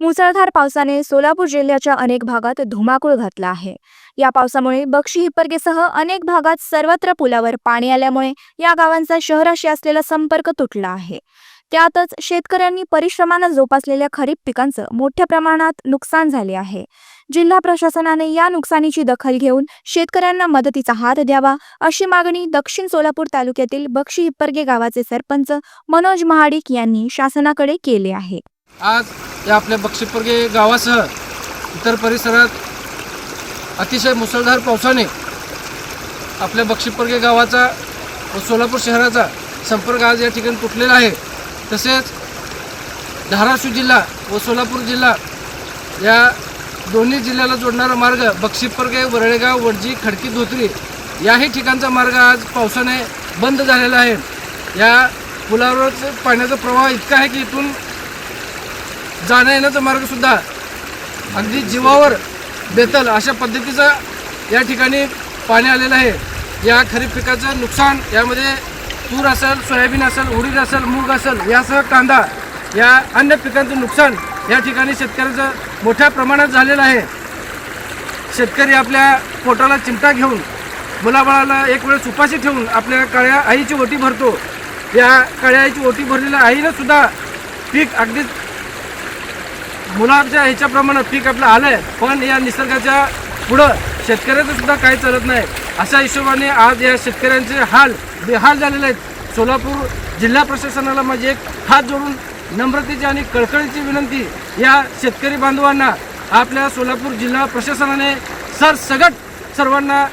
मुसळधार पावसाने सोलापूर जिल्ह्याच्या अनेक भागात धुमाकूळ घातला आहे. या पावसामुळे बक्षी हिप्परगेसह अनेक भागात सर्वत्र पुलावर पाणी आल्यामुळे या गावांचा शहराशी असलेला संपर्क तुटला आहे. त्यातच शेतकऱ्यांनी परिश्रमानं जोपासलेल्या खरीप पिकांचं मोठ्या प्रमाणात नुकसान झाले आहे. जिल्हा प्रशासनाने या नुकसानीची दखल घेऊन शेतकऱ्यांना मदतीचा हात द्यावा अशी मागणी दक्षिण सोलापूर तालुक्यातील बक्षी हिप्परगे गावाचे सरपंच मनोज महाडिक यांनी शासनाकडे केले आहे. आज या आपल्या बक्षीपूर्गे गावासह इतर परिसरात अतिशय मुसळधार पावसाने आपल्या बक्षीपूर्गे गावाचा व सोलापूर शहराचा संपर्क आज या ठिकाणी तुटलेला आहे. तसेच धाराशिव जिल्हा व सोलापूर जिल्हा या दोन्ही जिल्ह्याला जोडणारा मार्ग बक्षीपूर्गे वरळेगाव वडजी खडकी धोत्री याही ठिकाणचा मार्ग आज पावसाने बंद झालेला आहे. या पुलावरच पाण्याचा प्रवाह इतका आहे की इथून जाण्या येण्याचा मार्गसुद्धा अगदी जीवावर बेतल अशा पद्धतीचा या ठिकाणी पाणी आलेलं आहे. या खरीप पिकाचं नुकसान यामध्ये तूर असेल सोयाबीन असेल उडीद असेल मूग असेल यासह कांदा या अन्य पिकांचं नुकसान या ठिकाणी शेतकऱ्याचं मोठ्या प्रमाणात झालेलं आहे. शेतकरी आपल्या पोटाला चिमटा घेऊन मुलाबाळाला एक वेळेस उपाशी ठेवून आपल्या काळ्या आईची ओटी भरतो. या काळ्या आईची ओटी भरलेल्या आईनं सुद्धा पीक अगदी मुलाच्या ह्याच्याप्रमाणे पीक आपलं आलं आहे पण या निसर्गाच्या पुढं शेतकऱ्याचं सुद्धा काही चालत नाही. अशा हिशोबाने आज या शेतकऱ्यांचे हाल बेहाल झालेले आहेत. सोलापूर जिल्हा प्रशासनाला माझी एक हात जोडून नम्रतेची आणि कळकळीची विनंती या शेतकरी बांधवांना आपल्या सोलापूर जिल्हा प्रशासनाने सरसगट सर्वांना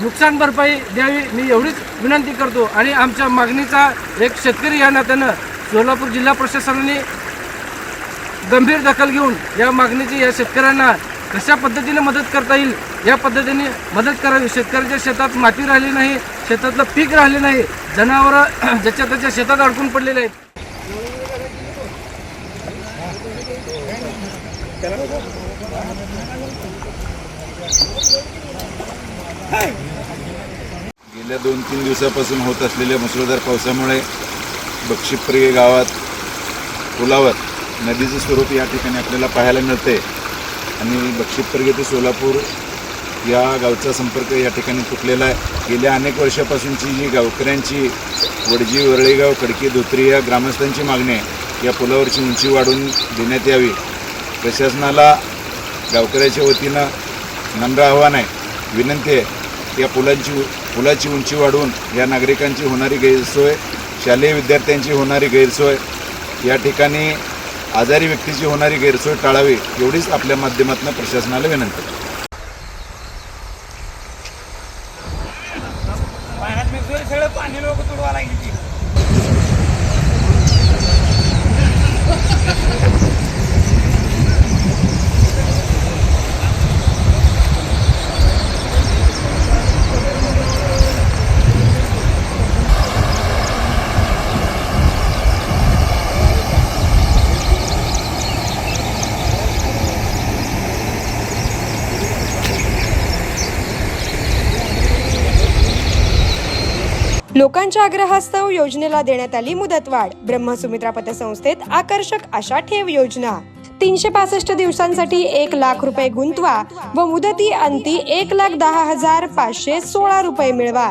नुकसान भरपाई द्यावी मी एवढीच विनंती करतो. आणि आमच्या मागणीचा एक शेतकरी या नात्यानं सोलापूर जिल्हा प्रशासनाने गंभीर दखल घेऊन या मागणीची या शेतकऱ्यांना कशा पद्धतीने मदत करता येईल? या पद्धतीने मदत करावी? शेतकऱ्याच्या शेतात माती राहिली नाही शेतातलं पीक राहिले नाही जनावरं ज्याच्या त्याच्या शेतात अडकून पडलेले आहेत. गेल्या दोन तीन दिवसापासून होत असलेल्या मुसळधार पावसामुळे बक्षीप्रिय गावात पुलावर नदीचं स्वरूप या ठिकाणी आपल्याला पाहायला मिळते आणि बक्षितपर्गे ते सोलापूर या गावचा संपर्क या ठिकाणी तुटलेला आहे. गेल्या अनेक वर्षापासूनची जी गावकऱ्यांची वडजी वरळेगाव खडकी धोत्री या ग्रामस्थांची मागणी आहे. या पुलावरची उंची वाढवून देण्यात यावी. प्रशासनाला गावकऱ्याच्या वतीनं नम्र आव्हान आहे. विनंती आहे या पुलांची पुलाची उंची वाढवून या नागरिकांची होणारी गैरसोय शालेय विद्यार्थ्यांची होणारी गैरसोय या ठिकाणी आजारी व्यक्तीची होणारी गैरसोय टाळावी एवढीच आपल्या माध्यमातून प्रशासनाला विनंती आहे. लोकांच्या आग्रहास्तव योजनेला देण्यात आली मुदतवाढ. ब्रह्मसुमित्रा पतसंस्थेत आकर्षक अशा ठेव योजना. तीनशे पासष्ट दिवसांसाठी एक लाख रुपये गुंतवा व मुदती अंती एक लाख दहा हजार पाचशे सोळा रुपये मिळवा.